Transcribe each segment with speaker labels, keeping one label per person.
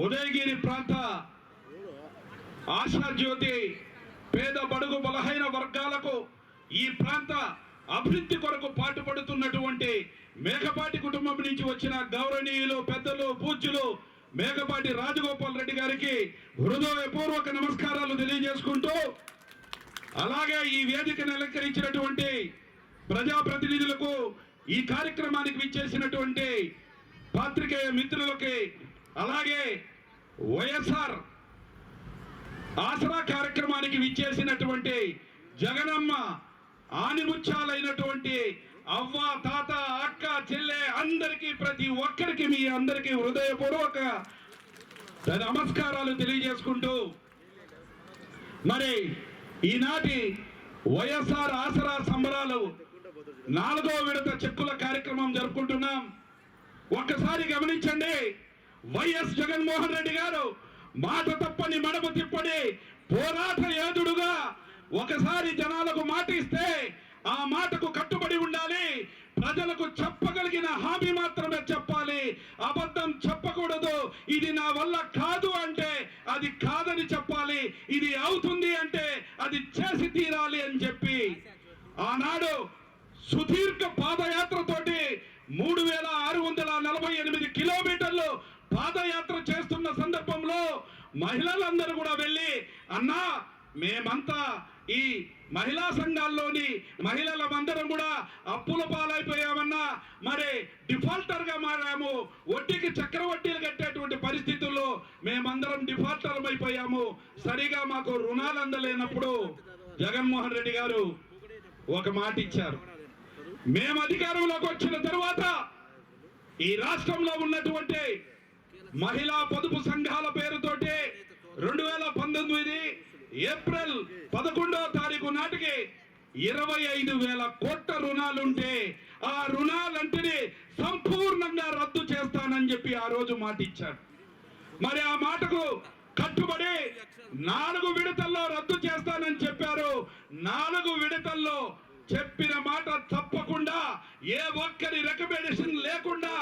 Speaker 1: ఉదయగిరి ప్రాంత ఆశాజ్యోతి పేద బడుగు బలహీన వర్గాలకు ఈ ప్రాంత అభివృద్ధి కొరకు పాటుపడుతున్నటువంటి మేకపాటి కుటుంబం నుంచి వచ్చిన గౌరవనీయులు పెద్దలు పూజ్యులు మేకపాటి రాజగోపాల్ రెడ్డి గారికి హృదయపూర్వక నమస్కారాలు తెలియజేసుకుంటూ అలాగే ఈ వేదికను అలంకరించినటువంటి ప్రజాప్రతినిధులకు ఈ కార్యక్రమానికి విచ్చేసినటువంటి పాత్రికేయ మిత్రులకి అలాగే వైఎస్ఆర్ ఆసరా కార్యక్రమానికి విచ్చేసినటువంటి జగనమ్మ ఆనిముత్యాలైనటువంటి అవ్వ తాత అక్క చెల్లె అందరికీ ప్రతి ఒక్కరికి మీ అందరికీ హృదయపూర్వక నమస్కారాలు తెలియజేసుకుంటూ మరి ఈనాటి వైఎస్ఆర్ ఆసరా సంబరాలు నాలుగో విడత చెక్కుల కార్యక్రమం జరుపుకుంటున్నాం. ఒక్కసారి గమనించండి వైఎస్ జగన్మోహన్ రెడ్డి గారు మాట తప్పని మడమ తిప్పని పోరాట యోధుడుగా ఒకసారి జనాలకు మాట ఇస్తే ఆ మాటకు కట్టుబడి ఉండాలి. ప్రజలకు చెప్పగలిగిన హామీ మాత్రమే చెప్పాలి. అబద్ధం చెప్పకూడదు. ఇది నా వల్ల కాదు అంటే అది కాదని చెప్పాలి. ఇది అవుతుంది అంటే అది చేసి తీరాలి అని చెప్పి ఆనాడు సుదీర్ఘ పాదయాత్రతోటి మూడు వేల ఆరు వందల నలభై ఎనిమిది కిలోమీటర్ పాదయాత్ర చేస్తున్న సందర్భంలో మహిళలందరూ కూడా వెళ్ళి అన్నా మేమంతా ఈ మహిళా సంఘాల్లోని మహిళలమందరం కూడా అప్పుల పాలైపోయామన్నా మరి డిఫాల్టర్గా మారాము. వడ్డీకి చక్రవడ్డీలు కట్టేటువంటి పరిస్థితుల్లో మేమందరం డిఫాల్టర్ అయిపోయాము సరిగా మాకు రుణాలు అందలేనప్పుడు జగన్మోహన్ రెడ్డి గారు ఒక మాట ఇచ్చారు. మేము అధికారంలోకి వచ్చిన తర్వాత ఈ రాష్ట్రంలో ఉన్నటువంటి మహిళా పొదుపు సంఘాల పేరుతోటి రెండు వేల పంతొమ్మిది ఏప్రిల్ పదకొండవ తారీఖు నాటికి ఇరవై ఐదు వేల కోట్ల రుణాలుంటే ఆ రుణాలంటిని సంపూర్ణంగా రద్దు చేస్తానని చెప్పి ఆ రోజు మాట ఇచ్చాడు మరి ఆ మాటకు కట్టుబడి నాలుగు విడతల్లో రద్దు చేస్తానని చెప్పారు. నాలుగు విడతల్లో చెప్పిన మాట తప్పకుండా ఏ ఒక్కరి రికమెండేషన్ లేకుండా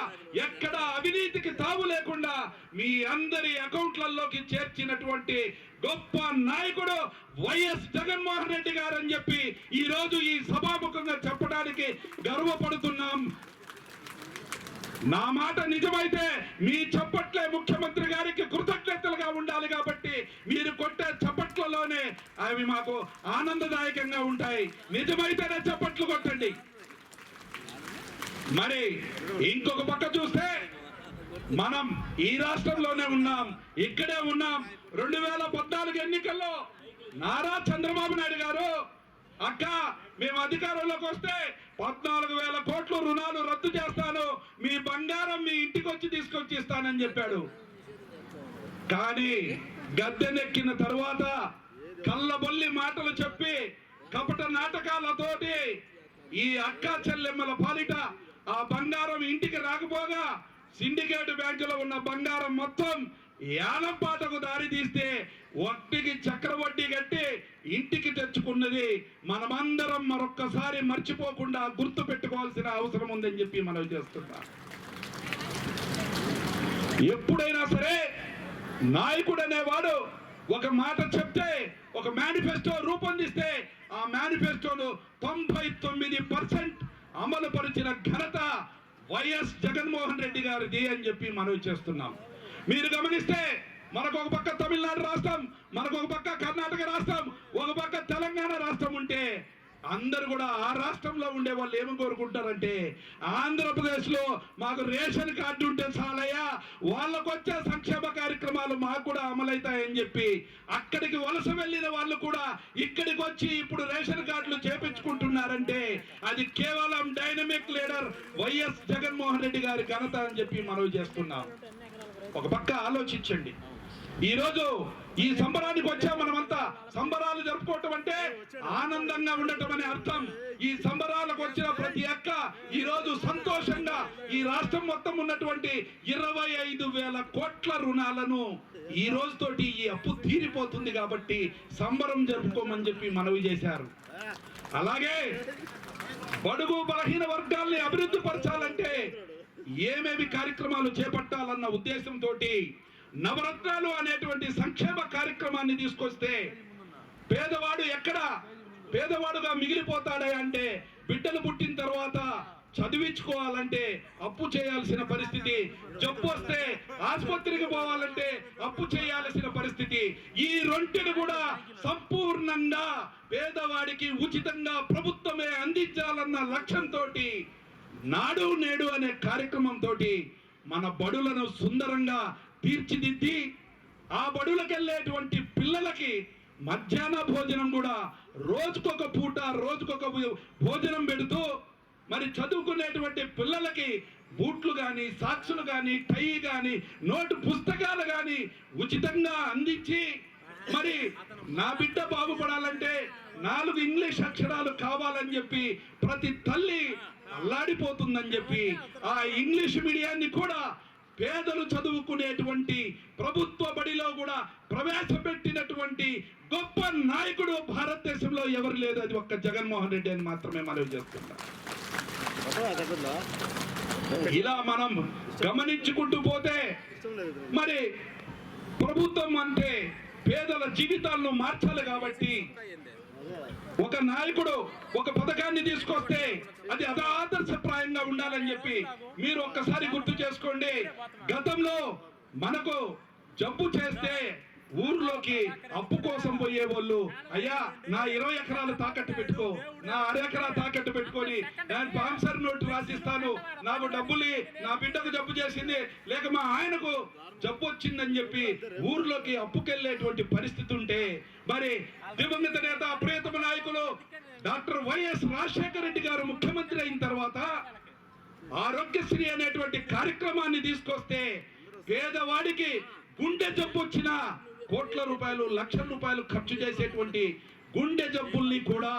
Speaker 1: ఎక్కడ అవినీతికి తావు లేకుండా మీ అందరి అకౌంట్లలోకి చేర్చినటువంటి గొప్ప నాయకుడు వైఎస్ జగన్మోహన్ రెడ్డి గారు అని చెప్పి ఈ రోజు ఈ సభాముఖంగా చెప్పడానికి గర్వపడుతున్నాం. నా మాట నిజమైతే మీ చప్పట్లే ముఖ్యమంత్రి గారికి కృతజ్ఞతలుగా ఉండాలి కాబట్టి మీరు కొట్టే చప్పట్లలోనే అవి మాకు ఆనందదాయకంగా ఉంటాయి. నిజమైతేనే చప్పట్లు కొట్టండి. మరి ఇంకొక పక్క చూస్తే మనం ఈ రాష్ట్రంలోనే ఉన్నాం ఇక్కడే ఉన్నాం. రెండు వేల పద్నాలుగు ఎన్నికల్లో నారా చంద్రబాబు నాయుడు గారు అక్క మేము అధికారంలోకి వస్తే పద్నాలుగు వేల కోట్ల రుణాలు రద్దు చేస్తాను. మీ బంగారం మీ ఇంటికి వచ్చి తీసుకొచ్చి ఇస్తానని చెప్పాడు. కానీ గద్దెనెక్కిన తరువాత కళ్ళబొల్లి మాటలు చెప్పి కపట నాటకాలతోటి ఈ అక్క చెల్లెమ్మల పాలిట ఆ బంగారం ఇంటికి రాకపోగా సిండికేట్ బ్యాంకులో ఉన్న బంగారం మొత్తం యాలంపాటకు దారి తీస్తే వడ్డీకి చక్రవడ్డీ కట్టి ఇంటికి తెచ్చుకున్నది మనమందరం మరొక్కసారి మర్చిపోకుండా గుర్తు పెట్టుకోవాల్సిన అవసరం ఉందని చెప్పి మనం చేస్తున్నా. ఎప్పుడైనా సరే నాయకుడు అనేవాడు ఒక మాట చెప్తే ఒక మేనిఫెస్టో రూపొందిస్తే ఆ మేనిఫెస్టోను తొంభై తొమ్మిది పర్సెంట్ అమలుపరిచిన ఘనత వైఎస్ జగన్మోహన్ రెడ్డి గారిది అని చెప్పి మనవి చేస్తున్నాం. మీరు గమనిస్తే మనకు ఒక పక్క తమిళనాడు రాష్ట్రం మనకు ఒక పక్క కర్ణాటక రాష్ట్రం ఒక పక్క తెలంగాణ రాష్ట్రం ఉంటే అందరు కూడా ఆ రాష్ట్రంలో ఉండే వాళ్ళు ఏమి కోరుకుంటారంటే ఆంధ్రప్రదేశ్లో మాకు రేషన్ కార్డు ఉంటే చాలయ్యా వాళ్ళకు వచ్చే సంక్షేమ కార్యక్రమాలు మాకు కూడా అమలవుతాయని చెప్పి అక్కడికి వలస వెళ్ళిన వాళ్ళు కూడా ఇక్కడికి వచ్చి ఇప్పుడు రేషన్ కార్డులు చేపించుకుంటున్నారంటే అది కేవలం dynamic leader YS Jaganmohan Reddy గారి ఘనత అని చెప్పి మనవి చేస్తున్నాం. ఒక పక్క ఆలోచించండి. ఈ రోజు ఈ సంబరానికి వచ్చా మనమంతా. సంబరాలు జరుపుకోవటం అంటే ఆనందంగా ఉండటం అనే అర్థం. ఈ సంబరాలకు వచ్చిన ప్రతి అక్క ఈ రోజు సంతోషంగా ఈ రాష్ట్రం మొత్తం ఉన్నటువంటి ఇరవై ఐదు వేల కోట్ల రుణాలను ఈ రోజుతోటి ఈ అప్పు తీరిపోతుంది కాబట్టి సంబరం జరుపుకోమని చెప్పి మనవి చేశారు. అలాగే బడుగు బలహీన వర్గాల్ని అభివృద్ధి పరచాలంటే ఏమేమి కార్యక్రమాలు చేపట్టాలన్న ఉద్దేశంతో నవరత్నాలు అనేటువంటి సంక్షేమ కార్యక్రమాన్ని తీసుకొస్తే పేదవాడు ఎక్కడ? పేదవాడుగా మిగిలిపోతాడే అంటే బిడ్డలు పుట్టిన తర్వాత చదివించుకోవాలంటే అప్పు చేయాల్సిన పరిస్థితి. జబ్బు వస్తే ఆసుపత్రికి పోవాలంటే అప్పు చేయాల్సిన పరిస్థితి. ఈ రెంటిని కూడా సంపూర్ణంగా పేదవాడికి ఉచితంగా ప్రభుత్వమే అందించాలన్న లక్ష్యంతో నాడు నేడు అనే కార్యక్రమంతో మన బడులను సుందరంగా తీర్చిదిద్ది ఆ బడులకెళ్ళేటువంటి పిల్లలకి మధ్యాహ్న భోజనం కూడా రోజుకొక పూట రోజుకొక భోజనం పెడుతూ మరి చదువుకునేటువంటి పిల్లలకి బూట్లు కానీ సాక్సులు కానీ టై కానీ నోటు పుస్తకాలు కానీ ఉచితంగా అందించి మరి నా బిడ్డ బాగుపడాలంటే నాలుగు ఇంగ్లీష్ అక్షరాలు కావాలని చెప్పి ప్రతి తల్లి అల్లాడిపోతుందని చెప్పి ఆ ఇంగ్లీష్ మీడియాన్ని కూడా పేదలు చదువుకునేటువంటి ప్రభుత్వ బడిలో కూడా ప్రవేశపెట్టినటువంటి గొప్ప నాయకుడు భారతదేశంలో ఎవరు లేదు అది ఒక్క జగన్మోహన్ రెడ్డి అని మాత్రమే మనవి చేస్తున్నా. ఇలా మనం గమనించుకుంటూ పోతే మరి ప్రభుత్వం అంటే పేదల జీవితాలను మార్చాలి కాబట్టి ఒక నాయకుడు ఒక పథకాన్ని తీసుకొస్తే అది అదాదర్శప్రాయంగా ఉండాలని చెప్పి మీరు ఒక్కసారి గుర్తు చేసుకోండి. గతంలో మనకు జబ్బు చేస్తే ఊర్లోకి అప్పు కోసం పోయే వాళ్ళు అయ్యా నా ఇరవై ఎకరాలు తాకట్టు పెట్టుకో నా అరెకరా తాకట్టు పెట్టుకొని నేను బాన్సర్ నోటు రాసిస్తాను. నాకు డబ్బులు నా బిడ్డకు జబ్బు చేసింది. లేక మా ఆయనకు జబ్బు వచ్చిందని చెప్పి ఊర్లోకి అప్పుకెళ్ళేటువంటి పరిస్థితి ఉంటే మరి దివంగత నేత అప్రేతమ నాయకులు డాక్టర్ వైఎస్ రాజశేఖర రెడ్డి గారు ముఖ్యమంత్రి అయిన తర్వాత ఆరోగ్యశ్రీ అనేటువంటి కార్యక్రమాన్ని తీసుకొస్తే పేదవాడికి గుండె జబ్బు వచ్చినా కోట్ల రూపాయలు లక్షల రూపాయలు ఖర్చు చేసేటువంటి గుండె జబ్బుల్ని కూడా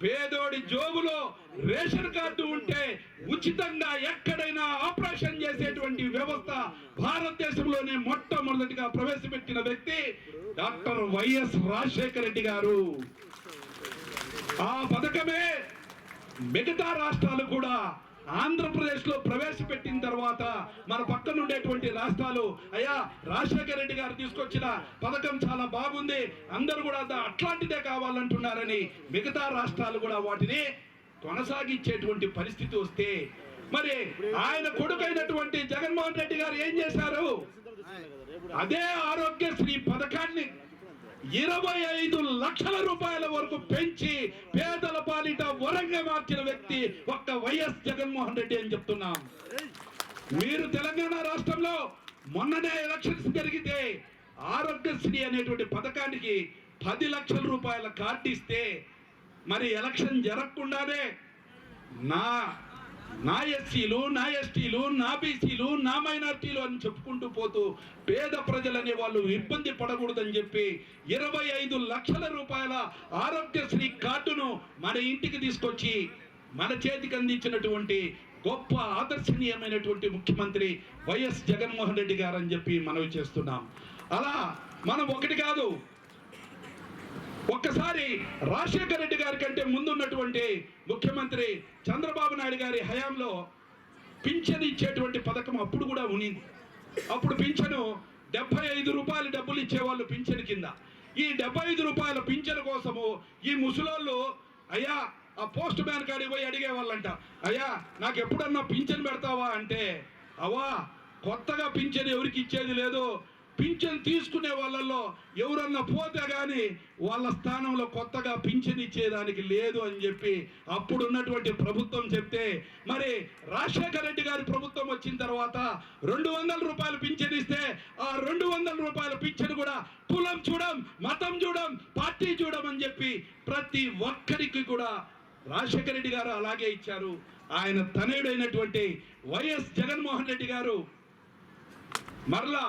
Speaker 1: పేదోడి జోబులో రేషన్ కార్డు ఉంటే ఉచితంగా ఎక్కడైనా ఆపరేషన్ చేసేటువంటి వ్యవస్థ భారతదేశంలోనే మొట్టమొదటిగా ప్రవేశపెట్టిన వ్యక్తి డాక్టర్ వైఎస్ రాజశేఖర రెడ్డి గారు. ఆ పథకమే మిగతా రాష్ట్రాలు కూడా ఆంధ్రప్రదేశ్లో ప్రవేశపెట్టిన తర్వాత మన పక్కన ఉండేటువంటి రాష్ట్రాలు అయ్యా రాజశేఖర రెడ్డి గారు తీసుకొచ్చిన పథకం చాలా బాగుంది అందరూ కూడా అట్లాంటిదే కావాలంటున్నారని మిగతా రాష్ట్రాలు కూడా వాటిని కొనసాగించేటువంటి పరిస్థితి వస్తే మరి ఆయన కొడుకైనటువంటి జగన్మోహన్ రెడ్డి గారు ఏం చేశారు? అదే ఆరోగ్యశ్రీ పథకాన్ని ఇరవై ఐదు లక్షల రూపాయల వరకు పెంచి పేదల పాలిట వరంగా మార్చిన వ్యక్తి ఒక్క వైఎస్ జగన్మోహన్ రెడ్డి అని చెప్తున్నాం. మీరు తెలంగాణ రాష్ట్రంలో మొన్ననే ఎలక్షన్స్ జరిగితే ఆరోగ్యశ్రీ అనేటువంటి పథకానికి పది లక్షల రూపాయల కార్డు ఇస్తే మరి ఎలక్షన్ జరగకుండానే నా నా ఎస్సీలు నా ఎస్టీలు నా బీసీ నా మైనార్టీలు అని చెప్పుకుంటూ పోతూ పేద ప్రజలు అనే వాళ్ళు ఇబ్బంది పడకూడదని చెప్పి ఇరవై ఐదు లక్షల రూపాయల ఆరోగ్యశ్రీ కార్డును మన ఇంటికి తీసుకొచ్చి మన చేతికి అందించినటువంటి గొప్ప ఆదర్శనీయమైనటువంటి ముఖ్యమంత్రి వైఎస్ జగన్మోహన్ రెడ్డి గారు అని చెప్పి మనవి చేస్తున్నాం. అలా మనం ఒకటి కాదు ఒక్కసారి రాజశేఖర రెడ్డి గారి కంటే ముందున్నటువంటి ముఖ్యమంత్రి చంద్రబాబు నాయుడు గారి హయాంలో పింఛను ఇచ్చేటువంటి పథకం అప్పుడు కూడా ఉనింది అప్పుడు పింఛను డెబ్బై ఐదు రూపాయలు డబ్బులు ఇచ్చేవాళ్ళు పింఛను కింద. ఈ డెబ్బై ఐదు రూపాయల పింఛను కోసము ఈ ముసలోళ్ళు అయ్యా ఆ పోస్ట్ మ్యాన్ కాడికి పోయి అడిగేవాళ్ళంట అయ్యా నాకు ఎప్పుడన్నా పింఛన్ పెడతావా? అంటే అవా కొత్తగా పింఛన్ ఎవరికి ఇచ్చేది లేదు పింఛన్ తీసుకునే వాళ్ళల్లో ఎవరన్నా పోతే కానీ వాళ్ళ స్థానంలో కొత్తగా పింఛన్ ఇచ్చేదానికి లేదు అని చెప్పి అప్పుడు ఉన్నటువంటి ప్రభుత్వం చెప్తే మరి రాజశేఖర రెడ్డి గారి ప్రభుత్వం వచ్చిన తర్వాత రెండు వందల రూపాయలు పింఛన్ ఇస్తే ఆ రెండు వందల రూపాయల పింఛన్ కూడా కులం చూడం మతం చూడం పార్టీ చూడం అని చెప్పి ప్రతి ఒక్కరికి కూడా రాజశేఖర రెడ్డి గారు అలాగే ఇచ్చారు. ఆయన తనయుడైనటువంటి వైఎస్ జగన్మోహన్ రెడ్డి గారు మరలా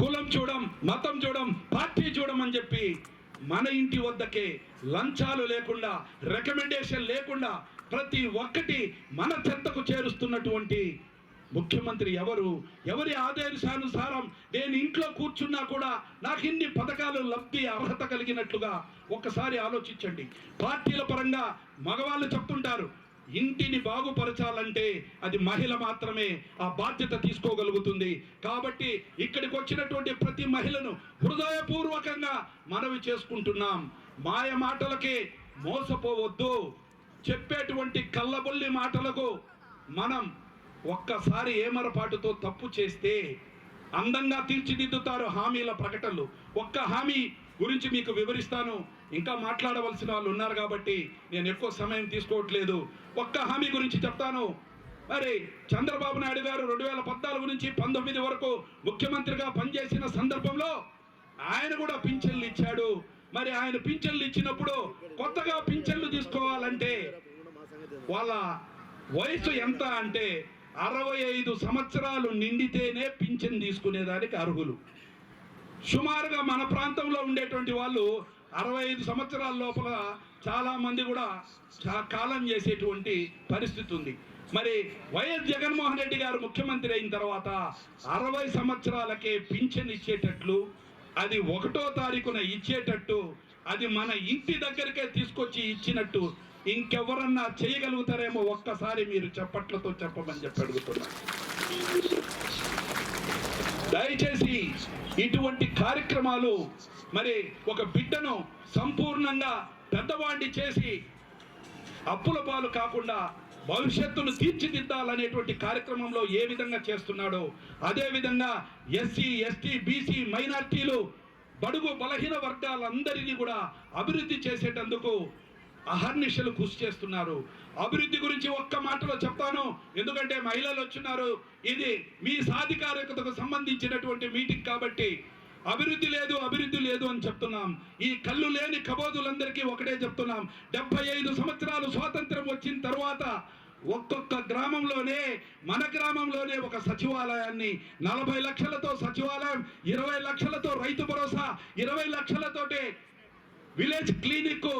Speaker 1: కులం చూడం మతం చూడం పార్టీ చూడం అని చెప్పి మన ఇంటి వద్దకే లంచాలు లేకుండా రికమెండేషన్ లేకుండా ప్రతి ఒక్కటి మన చెత్తకు చేరుస్తున్నటువంటి ముఖ్యమంత్రి ఎవరు? ఎవరి ఆదేశానుసారం నేను ఇంట్లో కూర్చున్నా కూడా నాకు ఇన్ని పథకాలు లబ్ధి అర్హత కలిగినట్లుగా ఒక్కసారి ఆలోచించండి. పార్టీల పరంగా మగవాళ్ళు చెప్తుంటారు ఇంటిని బాగుపరచాలంటే అది మహిళ మాత్రమే ఆ బాధ్యత తీసుకోగలుగుతుంది. కాబట్టి ఇక్కడికి వచ్చినటువంటి ప్రతి మహిళను హృదయపూర్వకంగా మనవి చేసుకుంటున్నాం. మాయ మాటలకి మోసపోవద్దు. చెప్పేటువంటి కళ్ళబొల్లి మాటలకు మనం ఒక్కసారి ఏమరపాటుతో తప్పు చేస్తే అందంగా తీర్చిదిద్దుతారు హామీల ప్రకటనలు. ఒక్క హామీ గురించి మీకు వివరిస్తాను. ఇంకా మాట్లాడవలసిన వాళ్ళు ఉన్నారు కాబట్టి నేను ఎక్కువ సమయం తీసుకోవట్లేదు. ఒక్క హామీ గురించి చెప్తాను. మరి చంద్రబాబు నాయుడు గారు రెండు వేల పద్నాలుగు నుంచి పంతొమ్మిది వరకు ముఖ్యమంత్రిగా పనిచేసిన సందర్భంలో ఆయన కూడా పింఛన్లు ఇచ్చాడు. మరి ఆయన పింఛన్లు ఇచ్చినప్పుడు కొత్తగా పింఛన్లు తీసుకోవాలంటే వాళ్ళ వయసు ఎంత అంటే అరవై ఐదు సంవత్సరాలు నిండితేనే పింఛన్ తీసుకునేదానికి అర్హులు. సుమారుగా మన ప్రాంతంలో ఉండేటువంటి వాళ్ళు అరవై ఐదు సంవత్సరాల లోపల చాలామంది కూడా కాలం చేసేటువంటి పరిస్థితి ఉంది. మరి వైఎస్ జగన్మోహన్ రెడ్డి గారు ముఖ్యమంత్రి అయిన తర్వాత అరవై సంవత్సరాలకే పింఛన్ ఇచ్చేటట్లు అది ఒకటో తారీఖున ఇచ్చేటట్టు అది మన ఇంటి దగ్గరికే తీసుకొచ్చి ఇచ్చినట్టు ఇంకెవరన్నా చేయగలుగుతారేమో ఒక్కసారి మీరు చప్పట్లతో చెప్పమని చెప్పి అడుగుతున్నారు దయచేసి ఇటువంటి కార్యక్రమాలు మరి ఒక బిడ్డను సంపూర్ణంగా పెద్దవాడిని చేసి అప్పుల పాలు కాకుండా భవిష్యత్తును తీర్చిదిద్దాలనేటువంటి కార్యక్రమంలో ఏ విధంగా చేస్తున్నాడో అదేవిధంగా ఎస్సీ ఎస్టీ బీసీ మైనార్టీలు బడుగు బలహీన వర్గాలందరినీ కూడా అభివృద్ధి చేసేటందుకు అహర్నిశలు కృషి చేస్తున్నారు. అభివృద్ధి గురించి ఒక్క మాటలో చెప్తాను ఎందుకంటే మహిళలు వచ్చినారు. ఇది మీ సాధికారికతకు సంబంధించినటువంటి మీటింగ్ కాబట్టి అభివృద్ధి లేదు అభివృద్ధి లేదు అని చెప్తున్నాం. ఈ కళ్ళు లేని కబోదులందరికీ ఒకటే చెప్తున్నాం. డెబ్బై ఐదు సంవత్సరాలు స్వాతంత్రం వచ్చిన తర్వాత ఒక్కొక్క గ్రామంలోనే మన గ్రామంలోనే ఒక సచివాలయాన్ని నలభై లక్షలతో సచివాలయం ఇరవై లక్షలతో రైతు భరోసా ఇరవై లక్షలతోటే విలేజ్ క్లినిక్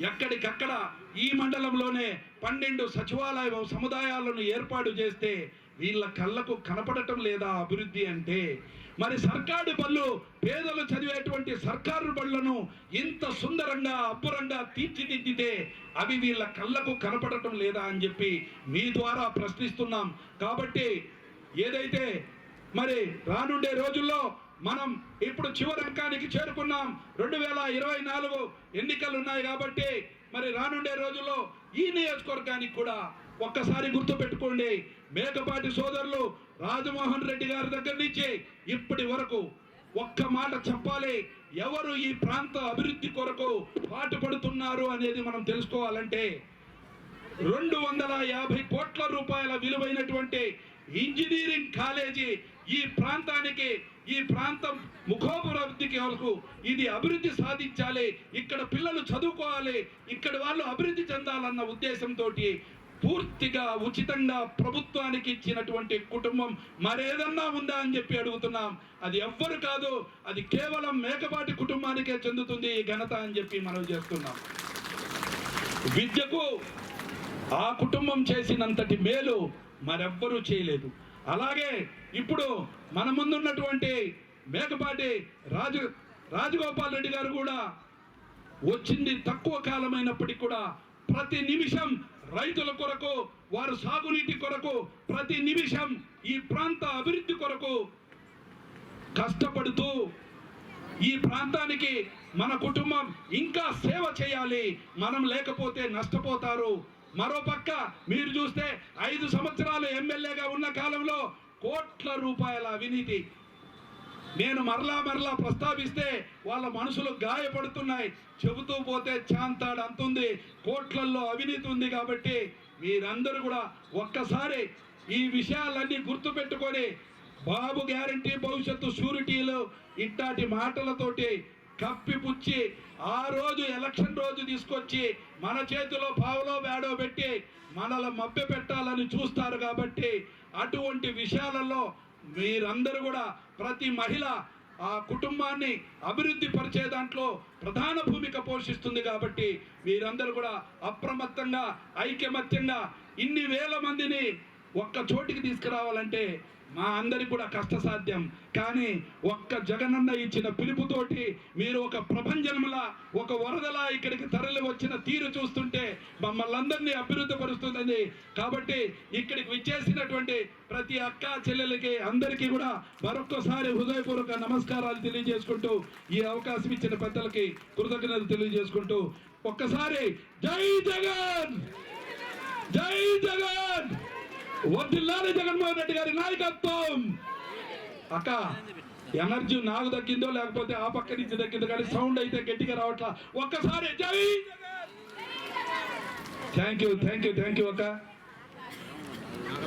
Speaker 1: ఎక్కడికక్కడ ఈ మండలంలోనే పన్నెండు సచివాలయ సముదాయాలను ఏర్పాటు చేస్తే వీళ్ళ కళ్ళకు కనపడటం లేదా అభివృద్ధి అంటే? మరి సర్కారు బళ్ళు పేదలు చదివేటువంటి సర్కారు బళ్ళను ఇంత సుందరంగా అబ్బురంగా తీర్చిదిద్దితే అవి వీళ్ళ కళ్ళకు కనపడటం లేదా అని చెప్పి మీ ద్వారా ప్రశ్నిస్తున్నాం. కాబట్టి ఏదైతే మరి రానుండే రోజుల్లో మనం ఇప్పుడు చివరి అంకానికి చేరుకున్నాం. రెండు వేల ఇరవై నాలుగు ఎన్నికలు ఉన్నాయి కాబట్టి మరి రానుండే రోజుల్లో ఈ నియోజకవర్గానికి కూడా ఒక్కసారి గుర్తు పెట్టుకోండి మేకపాటి సోదరులు రాజమోహన్ రెడ్డి గారి దగ్గర నుంచి ఇప్పటి వరకు ఒక్క మాట చెప్పాలి. ఎవరు ఈ ప్రాంత అభివృద్ధి కొరకు పాటుపడుతున్నారు అనేది మనం తెలుసుకోవాలంటే రెండు వందల యాభై కోట్ల రూపాయల విలువైనటువంటి ఇంజనీరింగ్ కాలేజీ ఈ ప్రాంతానికి ఈ ప్రాంతం ముఖోభివృద్ధికి వరకు ఇది అభివృద్ధి సాధించాలి ఇక్కడ పిల్లలు చదువుకోవాలి ఇక్కడ వాళ్ళు అభివృద్ధి చెందాలన్న ఉద్దేశంతో పూర్తిగా ఉచితంగా ప్రభుత్వానికి ఇచ్చినటువంటి కుటుంబం మరేదన్నా ఉందా అని చెప్పి అడుగుతున్నాం. అది ఎవ్వరు కాదు అది కేవలం మేకపాటి కుటుంబానికే చెందుతుంది ఈ ఘనత అని చెప్పి మనం చేస్తున్నాం. విద్యకు ఆ కుటుంబం చేసినంతటి మేలు మరెవ్వరూ చేయలేదు. అలాగే ఇప్పుడు మన ముందున్నటువంటి మేకపాటి రాజు రాజగోపాల్ రెడ్డి గారు కూడా వచ్చింది తక్కువ కాలమైనప్పటికీ కూడా ప్రతి నిమిషం రైతుల కొరకు వారు సాగునీటి కొరకు ప్రతి నిమిషం ఈ ప్రాంత అభివృద్ధి కొరకు కష్టపడుతూ ఈ ప్రాంతానికి మన కుటుంబం ఇంకా సేవ చేయాలి. మనం లేకపోతే నష్టపోతారు. మరోపక్క మీరు చూస్తే ఐదు సంవత్సరాలు ఎమ్మెల్యేగా ఉన్న కాలంలో కోట్ల రూపాయల అవినీతి. నేను మరలా మరలా ప్రస్తావిస్తే వాళ్ళ మనసులు గాయపడుతున్నాయి. చెబుతూ పోతే చాంతాడు అంతుంది. కోట్లల్లో అవినీతి ఉంది కాబట్టి మీరందరూ కూడా ఒక్కసారి ఈ విషయాలన్నీ గుర్తుపెట్టుకొని బాబు గ్యారంటీ భవిష్యత్తు షూరిటీలు ఇట్లాంటి మాటలతోటి కప్పిపుచ్చి ఆ రోజు ఎలక్షన్ రోజు తీసుకొచ్చి మన చేతిలో పావులో బ్యాడో పెట్టి మనల మభ్య పెట్టాలని చూస్తారు కాబట్టి అటువంటి విషయాలలో మీరందరూ కూడా ప్రతి మహిళ ఆ కుటుంబాన్ని అభివృద్ధి పరిచే దాంట్లో ప్రధాన భూమిక పోషిస్తుంది కాబట్టి మీరందరూ కూడా అప్రమత్తంగా ఐకమత్యంగా ఇన్ని వేల మందిని ఒక్క చోటికి తీసుకురావాలంటే మా అందరికి కూడా కష్టసాధ్యం. కానీ ఒక్క జగనన్న ఇచ్చిన పిలుపుతోటి మీరు ఒక ప్రపంచంలా ఒక వరదలా ఇక్కడికి తరలి వచ్చిన తీరు చూస్తుంటే మమ్మల్ని అందరినీ అభివృద్ధి పరుస్తుందని కాబట్టి ఇక్కడికి విచ్చేసినటువంటి ప్రతి అక్క చెల్లెలకి అందరికీ కూడా మరొక్కసారి హృదయపూర్వక నమస్కారాలు తెలియజేసుకుంటూ ఈ అవకాశం ఇచ్చిన పెద్దలకి కృతజ్ఞతలు తెలియజేసుకుంటూ ఒక్కసారి జై జగన్! జై జగన్! వడ్డిల్లాలి జగన్మోహన్ రెడ్డి గారి నాయకత్వం. అక్క ఎనర్జీ నాకు దక్కిందో లేకపోతే ఆ పక్క నుంచి దక్కిందో కానీ సౌండ్ అయితే గట్టిగా రావట్లా. ఒక్కసారి జై thank you thank you thank you అక్క.